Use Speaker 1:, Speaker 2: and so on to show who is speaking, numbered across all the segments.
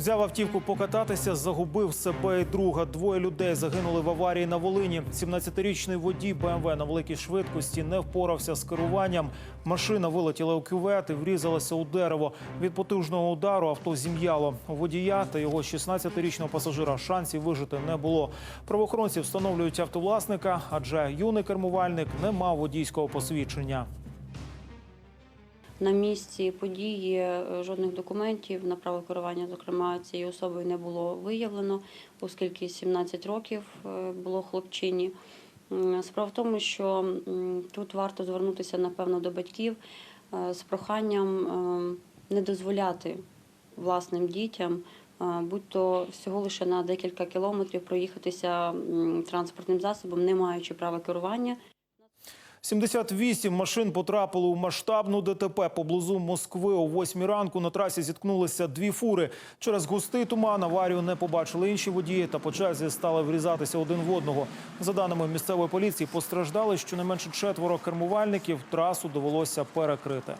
Speaker 1: взяв автівку покататися, загубив себе і друга. Двоє людей загинули в аварії на Волині. 17-річний водій БМВ на великій швидкості не впорався з керуванням. Машина вилетіла у кювет і врізалася у дерево. Від потужного удару авто зім'яло. Водія та його 16-річного пасажира шансів вижити не було. Правоохоронці встановлюють автовласника, адже юний кермувальник не мав водійського посвідчення.
Speaker 2: На місці події е, жодних документів на право керування, зокрема, цією особою не було виявлено, оскільки 17 років е, було хлопчині. Справа в тому, що тут варто звернутися, напевно, до батьків е, з проханням е, не дозволяти власним дітям, е, будь-то всього лише на декілька кілометрів проїхатися транспортним засобом, не маючи права керування.
Speaker 1: 78 машин потрапили у масштабну ДТП поблизу Москви. О 8 ранку на трасі зіткнулися дві фури. Через густий туман аварію не побачили інші водії та по черзі стали врізатися один в одного. За даними місцевої поліції, постраждали щонайменше четверо кермувальників. Трасу довелося перекрити.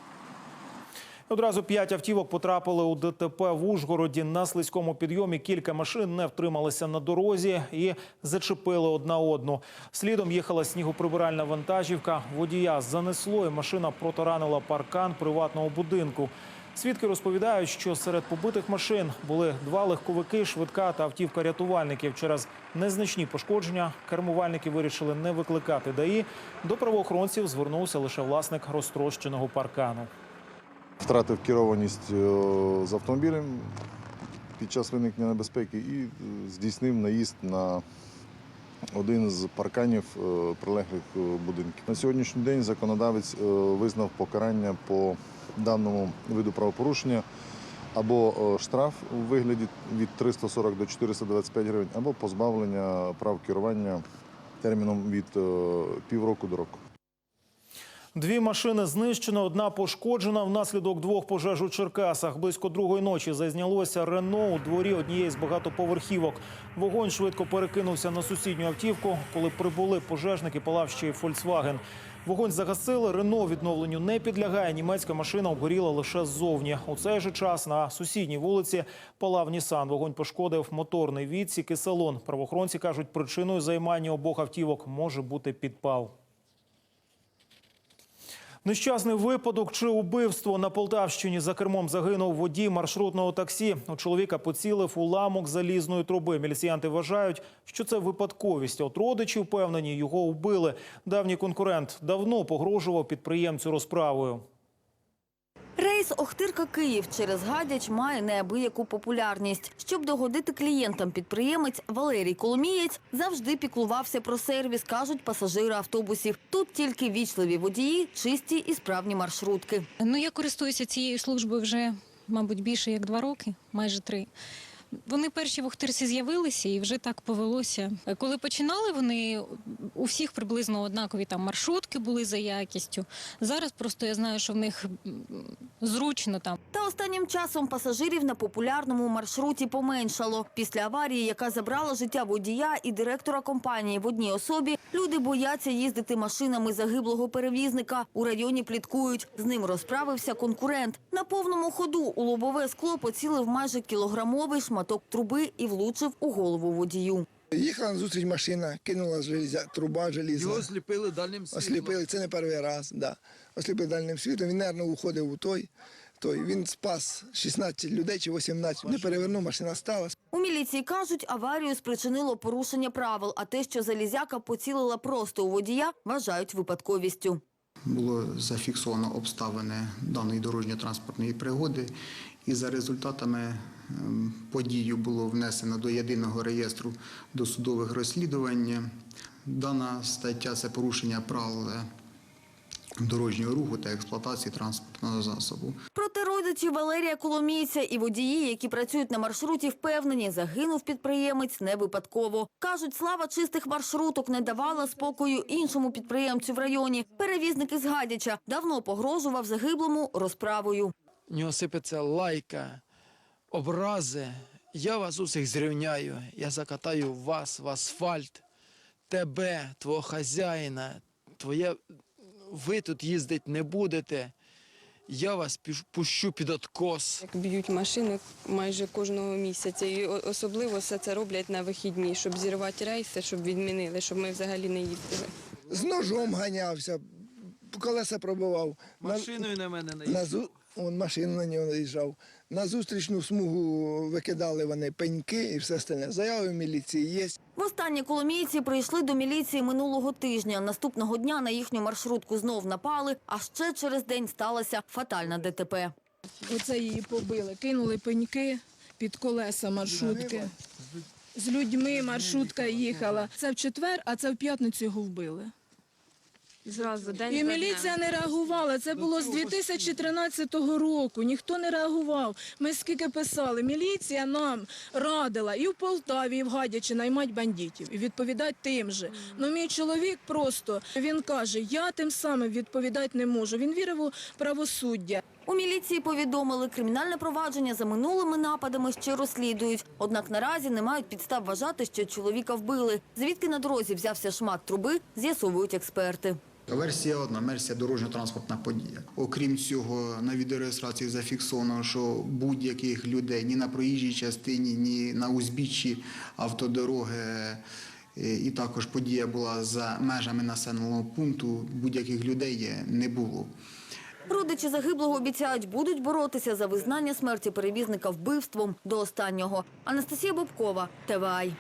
Speaker 1: Одразу п'ять автівок потрапили у ДТП в Ужгороді. На слизькому підйомі кілька машин не втрималися на дорозі і зачепили одна одну. Слідом їхала снігоприбиральна вантажівка. Водія занесло, і машина протаранила паркан приватного будинку. Свідки розповідають, що серед побитих машин були два легковики, швидка та автівка рятувальників. Через незначні пошкодження кермувальники вирішили не викликати ДАІ. До правоохоронців звернувся лише власник розтрощеного паркану.
Speaker 3: Втратив керованість е, з автомобілем під час виникнення небезпеки і е, здійснив наїзд на один з парканів е, прилеглих будинків. На сьогоднішній день законодавець визнав покарання по даному виду правопорушення або штраф у вигляді від 340 до 425 гривень, або позбавлення прав керування терміном від півроку до року.
Speaker 1: Дві машини знищено, одна пошкоджена внаслідок двох пожеж у Черкасах. Близько другої ночі зазнялося Рено у дворі однієї з багатоповерхівок. Вогонь швидко перекинувся на сусідню автівку. Коли прибули пожежники, палав ще й Фольксваген. Вогонь загасили. Рено відновленню не підлягає. Німецька машина обгоріла лише ззовні. У цей же час на сусідній вулиці палав Нісан. Вогонь пошкодив моторний відсік і салон. Правоохоронці кажуть, причиною займання обох автівок може бути підпал. Нещасний випадок чи убивство на Полтавщині за кермом загинув водій маршрутного таксі. У чоловіка поцілив уламок залізної труби. Міліціянти вважають, що це випадковість. От родичі впевнені, його вбили. Давній конкурент давно погрожував підприємцю розправою.
Speaker 4: Рейс Охтирка Київ через Гадяч має неабияку популярність. Щоб догодити клієнтам, підприємець Валерій Коломієць завжди піклувався про сервіс, кажуть пасажири автобусів. Тут тільки вічливі водії, чисті і справні маршрутки.
Speaker 5: Ну, я користуюся цією службою вже, мабуть, більше як два роки, майже три. Вони перші в Охтирці з'явилися і вже так повелося. Коли починали, вони у всіх приблизно однакові там маршрутки були за якістю. Зараз просто я знаю, що в них зручно там.
Speaker 4: Та останнім часом пасажирів на популярному маршруті поменшало. Після аварії, яка забрала життя водія і директора компанії в одній особі, люди бояться їздити машинами загиблого перевізника. У районі пліткують. З ним розправився конкурент. На повному ходу у лобове скло поцілив майже кілограмовий шматок труби і влучив у голову водію.
Speaker 6: Їхала на зустріч машина, кинула железя, труба желізна.
Speaker 7: Його осліпили дальнім світлом.
Speaker 6: Осліпили, це не перший раз, да. Осліпили дальним світом. Він, мабуть, уходив у той. той. Він спас 16 людей чи 18. Не перевернув, машина стала.
Speaker 4: У міліції кажуть, аварію спричинило порушення правил, а те, що залізяка поцілила просто у водія, вважають випадковістю.
Speaker 8: Було зафіксовано обставини даної дорожньо-транспортної пригоди, і за результатами подію було внесено до єдиного реєстру досудових розслідувань. Дана стаття це порушення правил е, дорожнього руху та експлуатації транспортного засобу.
Speaker 4: Проте родичі Валерія Коломійця і водії, які працюють на маршруті, впевнені, загинув підприємець не випадково. Кажуть, слава чистих маршруток не давала спокою іншому підприємцю в районі. Перевізник із Гадяча давно погрожував загиблому розправою.
Speaker 7: В нього сипеться лайка, образи. Я вас усіх зрівняю. Я закатаю вас в асфальт, тебе, твого хазяїна, твоє ви тут їздити не будете, я вас пущу під откос.
Speaker 9: Як б'ють машини майже кожного місяця, і особливо все це роблять на вихідні, щоб зірвати рейси, щоб відмінили, щоб ми взагалі не їздили.
Speaker 6: З ножом ганявся, колеса пробивав. На-
Speaker 7: на мене
Speaker 6: На зу... Он машину на нього наїжджав. На зустрічну смугу викидали вони пеньки і все остальне. Заяви в міліції є.
Speaker 4: Востаннє коломійці прийшли до міліції минулого тижня. Наступного дня на їхню маршрутку знов напали, а ще через день сталося фатальна ДТП.
Speaker 10: Оце її побили, кинули пеньки під колеса маршрутки. З людьми маршрутка їхала. Це в четвер, а це в п'ятницю його вбили.
Speaker 9: Зразу день
Speaker 10: І міліція не реагувала. Це було з 2013 року. Ніхто не реагував. Ми скільки писали, міліція нам радила і в Полтаві, і в Гадячі наймати бандитів і відповідати тим же. Ну мій чоловік просто він каже: я тим самим відповідати не можу. Він вірив у правосуддя.
Speaker 4: У міліції повідомили, кримінальне провадження за минулими нападами ще розслідують. Однак наразі не мають підстав вважати, що чоловіка вбили. Звідки на дорозі взявся шмат труби, з'ясовують експерти.
Speaker 8: Версія одна, версія дорожньо-транспортна подія. Окрім цього, на відеореєстрації зафіксовано, що будь-яких людей ні на проїжджій частині, ні на узбіччі автодороги, е, і також подія була за межами населеного пункту, будь-яких людей не було.
Speaker 4: Родичі загиблого обіцяють, будуть боротися за визнання смерті перевізника вбивством до останнього. Анастасія Бобкова, ТВАЙ.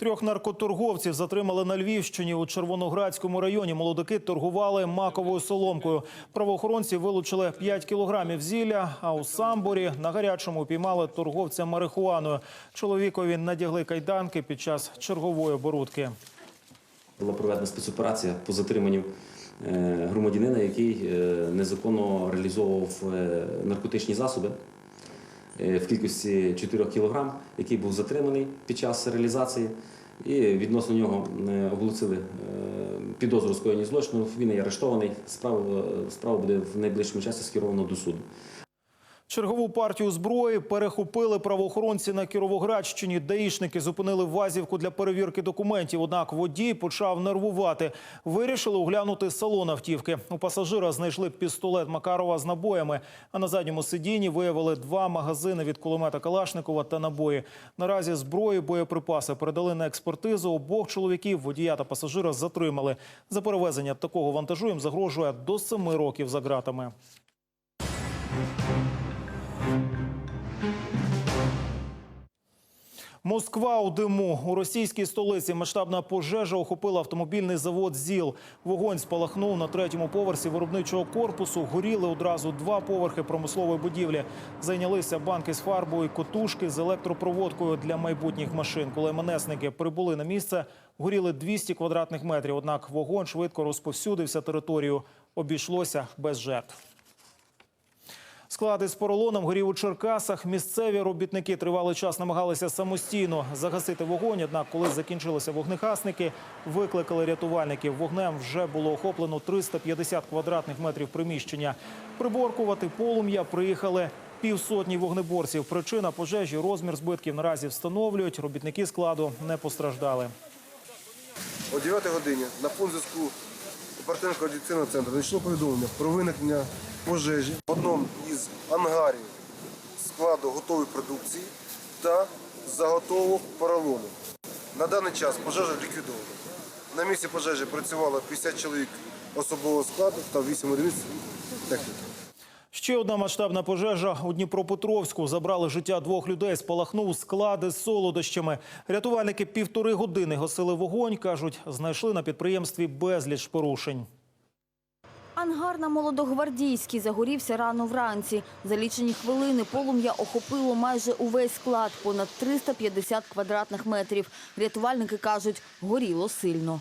Speaker 1: Трьох наркоторговців затримали на Львівщині у Червоноградському районі. Молодики торгували маковою соломкою. Правоохоронці вилучили 5 кілограмів зілля, а у Самборі на гарячому піймали торговця марихуаною. Чоловікові надягли кайданки під час чергової оборудки.
Speaker 11: Була проведена спецоперація по затриманню е, громадянина, який е, незаконно реалізовував е, наркотичні засоби в кількості 4 кг, який був затриманий під час реалізації. І відносно нього е, оголосили е, підозру скоєння злочину. Він є арештований. Справа буде в найближчому часі скеровано до суду.
Speaker 1: Чергову партію зброї перехопили правоохоронці на Кіровоградщині. Даїшники зупинили вазівку для перевірки документів. Однак водій почав нервувати. Вирішили оглянути салон автівки. У пасажира знайшли пістолет Макарова з набоями. А на задньому сидінні виявили два магазини від кулемета Калашникова та набої. Наразі зброї, боєприпаси передали на експертизу. Обох чоловіків, водія та пасажира, затримали. За перевезення такого вантажу їм загрожує до семи років за ґратами. Москва у диму. У російській столиці масштабна пожежа охопила автомобільний завод ЗІЛ. Вогонь спалахнув на третьому поверсі виробничого корпусу. Горіли одразу два поверхи промислової будівлі. Зайнялися банки з фарбою, котушки з електропроводкою для майбутніх машин. Коли МНСники прибули на місце, горіли 200 квадратних метрів. Однак вогонь швидко розповсюдився територію. Обійшлося без жертв. Склади з поролоном горів у Черкасах. Місцеві робітники тривалий час намагалися самостійно загасити вогонь. Однак, коли закінчилися вогнегасники, викликали рятувальників. Вогнем вже було охоплено 350 квадратних метрів приміщення. Приборкувати полум'я приїхали півсотні вогнеборців. Причина пожежі, розмір збитків наразі встановлюють. Робітники складу не постраждали.
Speaker 12: О 9 годині на пункт зв'язку оперативно-координаційного центру надійшло повідомлення про виникнення пожежі в одному із ангарів складу готової продукції та заготовок поролону. На даний час пожежа ліквідована. На місці пожежі працювало 50 чоловік особового складу та 8 одиниць техніки.
Speaker 1: Ще одна масштабна пожежа у Дніпропетровську. Забрали життя двох людей. Спалахнув склади з солодощами. Рятувальники півтори години гасили вогонь. Кажуть, знайшли на підприємстві безліч порушень.
Speaker 4: Ангар на Молодогвардійській загорівся рано вранці. За лічені хвилини полум'я охопило майже увесь склад – понад 350 квадратних метрів. Рятувальники кажуть, горіло сильно.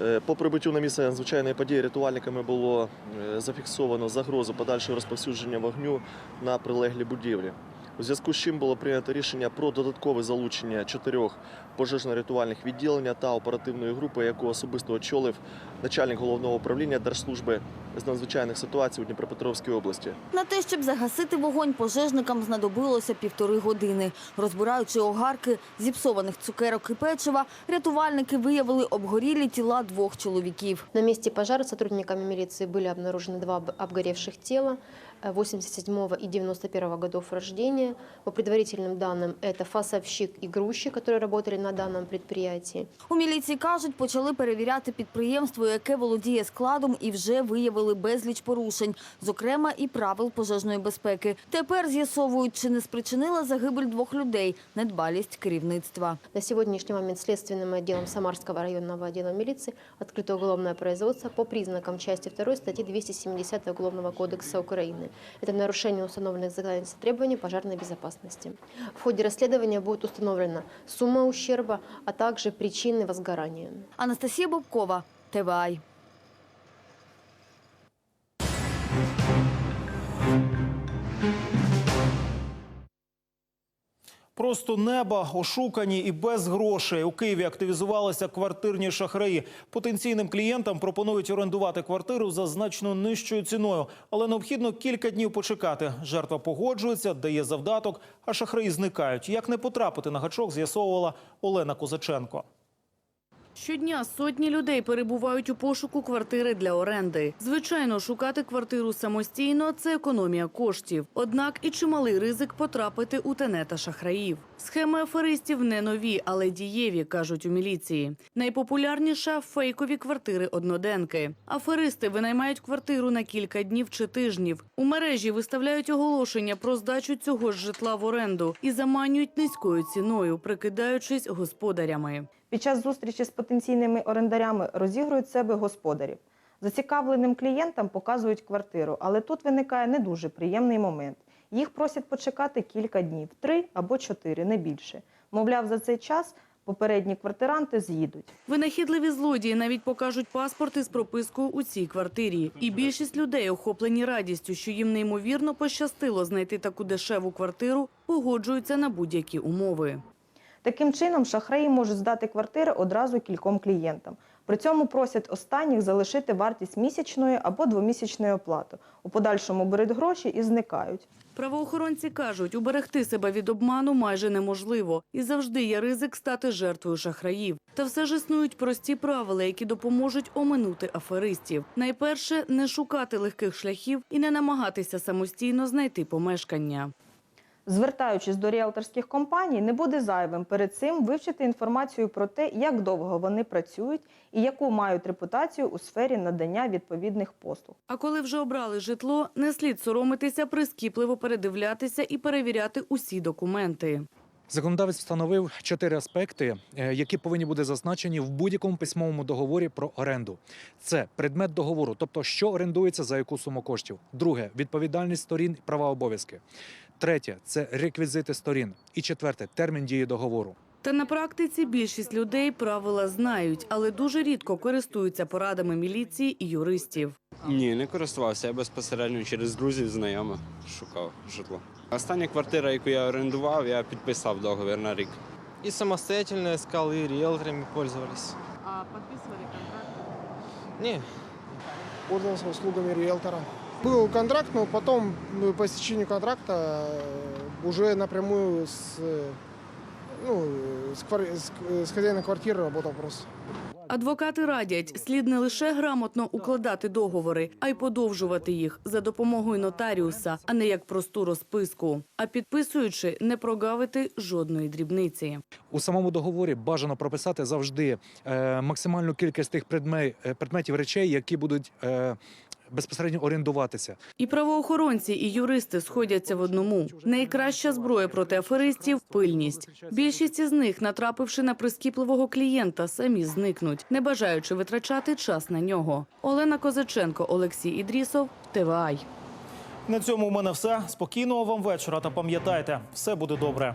Speaker 13: Е, По прибуттю на місце надзвичайної події рятувальниками було е, зафіксовано загрозу подальшого розповсюдження вогню на прилеглі будівлі У зв'язку з чим було прийнято рішення про додаткове залучення чотирьох пожежно-рятувальних відділення та оперативної групи, яку особисто очолив начальник головного управління Держслужби з надзвичайних ситуацій у Дніпропетровській області.
Speaker 4: На те, щоб загасити вогонь, пожежникам знадобилося півтори години. Розбираючи огарки зіпсованих цукерок і печива, рятувальники виявили обгорілі тіла двох чоловіків.
Speaker 14: На месте пожара сотрудниками милиции были обнаружены два об- обгоревших тела э, 87 и 91 годов рождения. По предварительным данным, это фасовщик и грузчик, которые работали на данном предприятии.
Speaker 4: У міліції кажуть, почали перевіряти підприємство, яке володіє складом, і вже виявили безліч порушень, зокрема і правил пожежної безпеки. Тепер з'ясовують, чи не спричинила загибель двох людей недбалість керівництва.
Speaker 14: На сегодняшний момент следственным отделом Самарского районного отдела милиции открыто уголовное производство по признакам части 2 статьи 270 Уголовного кодекса Украины. Это нарушение установленных законодательством требований пожарной безопасности. В ходе расследования будет установлена сумма ущерба, а также причины возгорания.
Speaker 4: Анастасія Бобкова, ТВАЙ.
Speaker 1: Просто неба, ошукані і без грошей. У Києві активізувалися квартирні шахраї. Потенційним клієнтам пропонують орендувати квартиру за значно нижчою ціною, але необхідно кілька днів почекати. Жертва погоджується, дає завдаток, а шахраї зникають. Як не потрапити на гачок, з'ясовувала Олена Козаченко.
Speaker 15: Щодня сотні людей перебувають у пошуку квартири для оренди. Звичайно, шукати квартиру самостійно – це економія коштів. Однак і чималий ризик потрапити у тенета шахраїв. Схеми аферистів не нові, але дієві, кажуть у міліції. Найпопулярніша – фейкові квартири-одноденки. Аферисти винаймають квартиру на кілька днів чи тижнів. У мережі виставляють оголошення про здачу цього ж житла в оренду і заманюють низькою ціною, прикидаючись господарями.
Speaker 16: Під час зустрічі з потенційними орендарями розігрують себе господарів. Зацікавленим клієнтам показують квартиру, але тут виникає не дуже приємний момент. Їх просять почекати кілька днів, три або чотири, не більше. Мовляв, за цей час попередні квартиранти з'їдуть.
Speaker 15: Винахідливі злодії навіть покажуть паспорти з пропискою у цій квартирі. І більшість людей, охоплені радістю, що їм неймовірно пощастило знайти таку дешеву квартиру, погоджуються на будь-які умови.
Speaker 16: Таким чином, шахраї можуть здати квартири одразу кільком клієнтам. При цьому просять останніх залишити вартість місячної або двомісячної оплати. У подальшому беруть гроші і зникають.
Speaker 15: Правоохоронці кажуть, уберегти себе від обману майже неможливо. І завжди є ризик стати жертвою шахраїв. Та все ж існують прості правила, які допоможуть оминути аферистів. Найперше – не шукати легких шляхів і не намагатися самостійно знайти помешкання.
Speaker 16: Звертаючись до ріелторських компаній, не буде зайвим перед цим вивчити інформацію про те, як довго вони працюють і яку мають репутацію у сфері надання відповідних послуг.
Speaker 15: А коли вже обрали житло, не слід соромитися, прискіпливо передивлятися і перевіряти усі документи.
Speaker 17: Законодавець встановив чотири аспекти, е, які повинні бути зазначені в будь-якому письмовому договорі про оренду. Це предмет договору, тобто що орендується за яку суму коштів. Друге відповідальність сторін, права обов'язки. Третє це реквізити сторін. І четверте термін дії договору.
Speaker 15: Та на практиці більшість людей правила знають, але дуже рідко користуються порадами міліції і юристів.
Speaker 18: Ні, не користувався. Я безпосередньо через друзів, знайомих шукав житло. Остання квартира, яку я орендував, я підписав договір на рік.
Speaker 19: И самостоятельно искал, и риэлторами пользовались.
Speaker 15: А підписували контракт?
Speaker 19: Не,
Speaker 20: Пользовался услугами риэлтора. Был контракт, но потом ну, по истечению контракта э, уже напрямую с, э, ну, с, квар- с, с хозяином квартиры работал просто.
Speaker 15: Адвокати радять, слід не лише грамотно укладати договори, а й подовжувати їх за допомогою нотаріуса, а не як просту розписку. А підписуючи, не прогавити жодної дрібниці.
Speaker 17: У самому договорі бажано прописати завжди е, максимальну кількість тих предме- е, предметів речей, які будуть е, безпосередньо орендуватися.
Speaker 15: І правоохоронці, і юристи сходяться в одному. Найкраща зброя проти аферистів – пильність. Більшість із них, натрапивши на прискіпливого клієнта, самі зникнуть, не бажаючи витрачати час на нього. Олена Козаченко, Олексій Ідрісов, ТВАЙ.
Speaker 1: На цьому у мене все. Спокійного вам вечора та пам'ятайте, все буде добре.